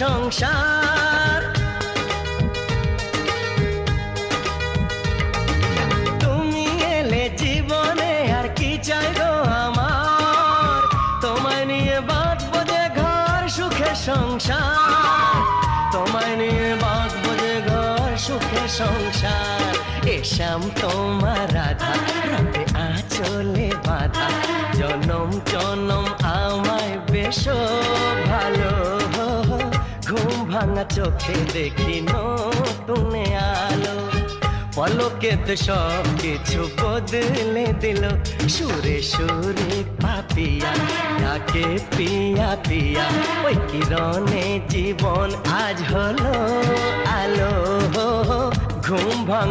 সংসার। তুমি এলে জীবনে আর কি চাই গো আমার? তোমায় নিয়ে বাঁচবো যে ঘর, সুখে সংসার। তোমায় নিয়ে বাঁচবো যে ঘর, সুখে সংসার। এসাম তোমার রাধা রাতে আঁচলে বাধা। জনম জনম আমায় বেশ ভাঙা চোখে দেখি নতুন আলো। পলকেতে সব কিছু বদলে দিল। সুরে সুরে পাপিয়া, ডাকে পিয়া পিয়া, ওই কিরণে জীবন আজ হলো আলো। ঘুম ভাঙ